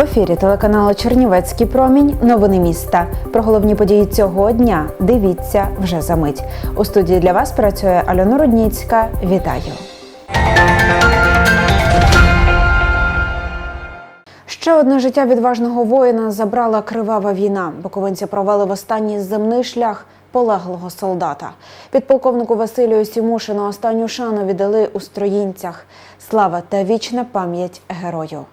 ефірі телеканалу Чернівецький промінь. Новини міста. Про головні події цього дня дивіться вже за мить. У студії для вас працює Альона Рудніцька. Вітаю. Ще одне життя відважного воїна забрала кривава війна. Буковинці провели в останній земний шлях полеглого солдата. Підполковнику Василію Сімушину останню шану віддали у Строїнцях. Слава та вічна пам'ять герою.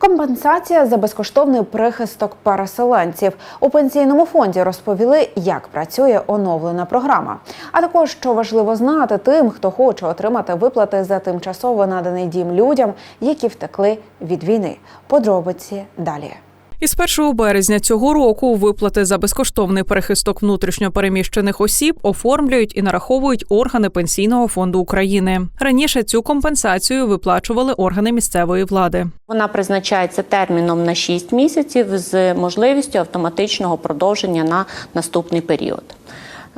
Компенсація за безкоштовний прихисток переселенців у пенсійному фонді розповіли, як працює оновлена програма. А також що важливо знати тим, хто хоче отримати виплати за тимчасово наданий дім людям, які втекли від війни. Подробиці далі. Із 1 березня цього року виплати за безкоштовний перехисток внутрішньопереміщених осіб оформлюють і нараховують органи пенсійного фонду України. Раніше цю компенсацію виплачували органи місцевої влади. Вона призначається терміном на 6 місяців з можливістю автоматичного продовження на наступний період.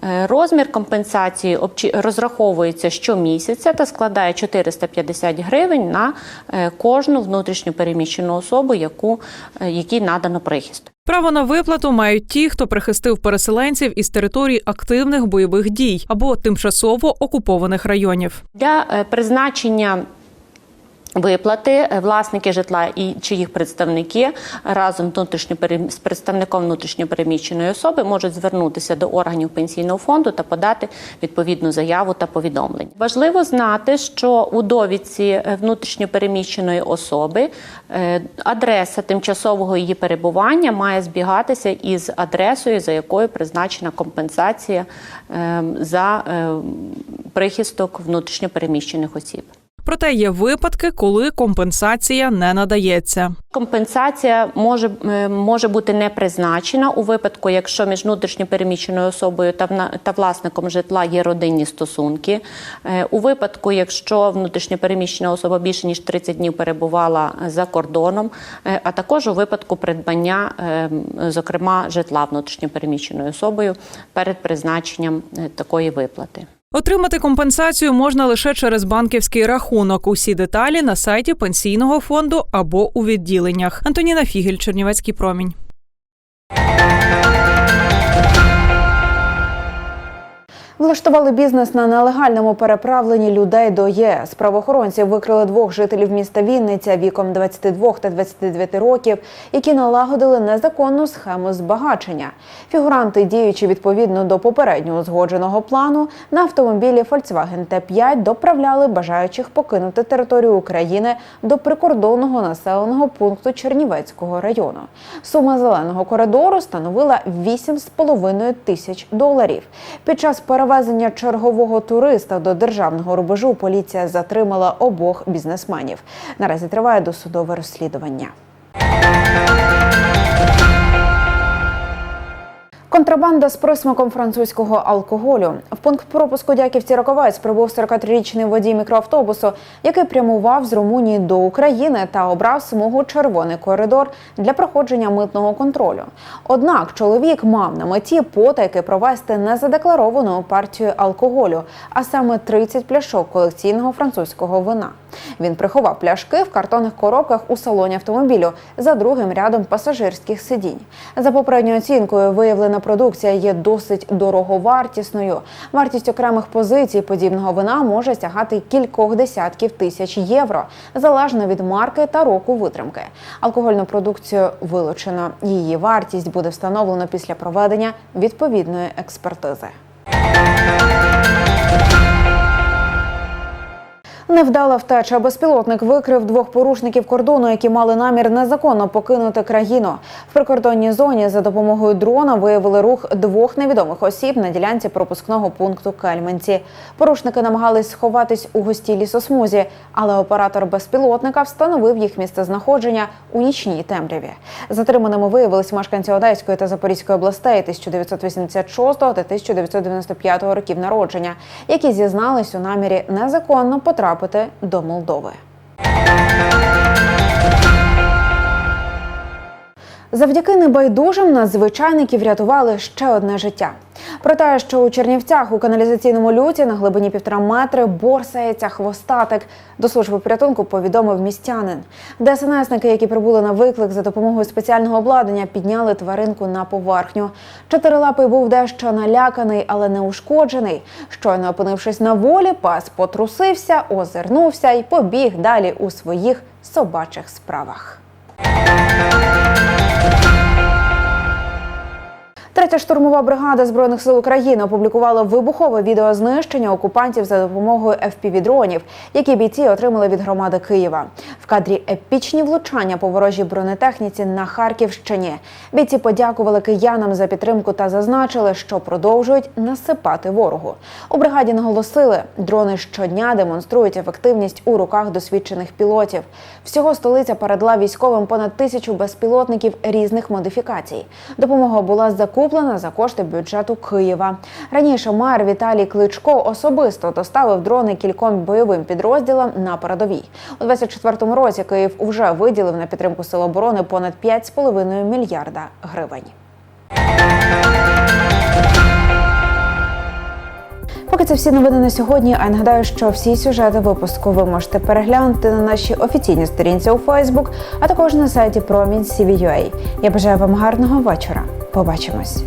Е, Розмір компенсації розраховується щомісяця та складає 450 гривень на е, кожну внутрішньо переміщену особу, яку, е, якій надано прихист. Право на виплату мають ті, хто прихистив переселенців із територій активних бойових дій або тимчасово окупованих районів. Для призначення виплати е, власники житла і чи їх представники разом з представником внутрішньопереміщеної особи можуть звернутися до органів пенсійного фонду та подати відповідну заяву та повідомлення. Важливо знати, що у довідці е, внутрішньопереміщеної особи е, адреса тимчасового її перебування має збігатися із адресою, за якою призначена компенсація е, за е, прихисток внутрішньопереміщених осіб. Проте є випадки, коли компенсація не надається. Компенсація може, е, може бути не призначена у випадку, якщо між внутрішньопереміщеною особою та, та власником житла є родинні стосунки. Е, У випадку, якщо внутрішньопереміщена особа більше ніж 30 днів перебувала за кордоном, е, а також у випадку придбання, зокрема, житла внутрішньопереміщеною особою перед призначенням такої виплати. Отримати компенсацію можна лише через банківський рахунок. Усі деталі на сайті пенсійного фонду або у відділеннях. Антоніна Фігель, Чернівецький промінь. Влаштували бізнес на нелегальному переправленні людей до ЄС. Правоохоронці викрили двох жителів міста Вінниця віком 22 та 29 років, які налагодили незаконну схему збагачення. Фігуранти, діючи відповідно до попередньо узгодженого плану, на автомобілі Volkswagen T5 доправляли бажаючих покинути територію України до прикордонного населеного пункту Чернівецького району. Сума зеленого коридору становила 8,5 тисяч доларів. Під час перевезення чергового туриста до державного рубежу поліція затримала обох бізнесменів. Наразі триває досудове розслідування. Контрабанда з присмаком французького алкоголю. В пункт пропуску Дяківці Роковець прибув 43-річний водій мікроавтобусу, який прямував з Румунії до України та обрав смугу червоний коридор для проходження митного контролю. Однак чоловік мав на меті потайки провести незадекларовану партію алкоголю, а саме 30 пляшок колекційного французького вина. Він приховав пляшки в картонних коробках у салоні автомобілю за другим рядом пасажирських сидінь. За попередньою оцінкою, виявлена продукція є досить дороговартісною. Вартість окремих позицій подібного вина може сягати кількох десятків тисяч євро, залежно від марки та року витримки. Алкогольну продукцію вилучено. Її вартість буде встановлено після проведення відповідної експертизи. Невдала втеча. Безпілотник викрив двох порушників кордону, які мали намір незаконно покинути країну. В прикордонній зоні за допомогою дрона виявили рух двох невідомих осіб на ділянці пропускного пункту Кельменці. Порушники намагались сховатись у густій лісосмузі, але оператор безпілотника встановив їх місцезнаходження у нічній темряві. Затриманими виявились мешканці Одеської та Запорізької областей 1986 та 1995 років народження, які зізнались у намірі незаконно потрапити до Молдови. Завдяки небайдужим надзвичайники врятували ще одне життя. Про те, що у Чернівцях у каналізаційному люті на глибині півтора метри борсається хвостатик. До служби порятунку повідомив містянин. ДСНСники, які прибули на виклик за допомогою спеціального обладнання, підняли тваринку на поверхню. Чотирилапий був дещо наляканий, але не ушкоджений. Щойно опинившись на волі, пес потрусився, озирнувся і побіг далі у своїх собачих справах. Третя штурмова бригада збройних сил України опублікувала вибухове відео знищення окупантів за допомогою FPV-дронів, які бійці отримали від громади Києва. В кадрі епічні влучання по ворожій бронетехніці на Харківщині. Бійці подякували киянам за підтримку та зазначили, що продовжують насипати ворогу. У бригаді наголосили, дрони щодня демонструють ефективність у руках досвідчених пілотів. Всього столиця передала військовим понад тисячу безпілотників різних модифікацій. Допомога була закуплена за кошти бюджету Києва. Раніше мер Віталій Кличко особисто доставив дрони кільком бойовим підрозділам на передовій. У 24-му році Київ вже виділив на підтримку сил оборони понад 5,5 мільярда гривень. Поки це всі новини на сьогодні. А я нагадаю, що всі сюжети випуску ви можете переглянути на нашій офіційній сторінці у Фейсбук, а також на сайті Промінь. Я бажаю вам гарного вечора. Побачимось.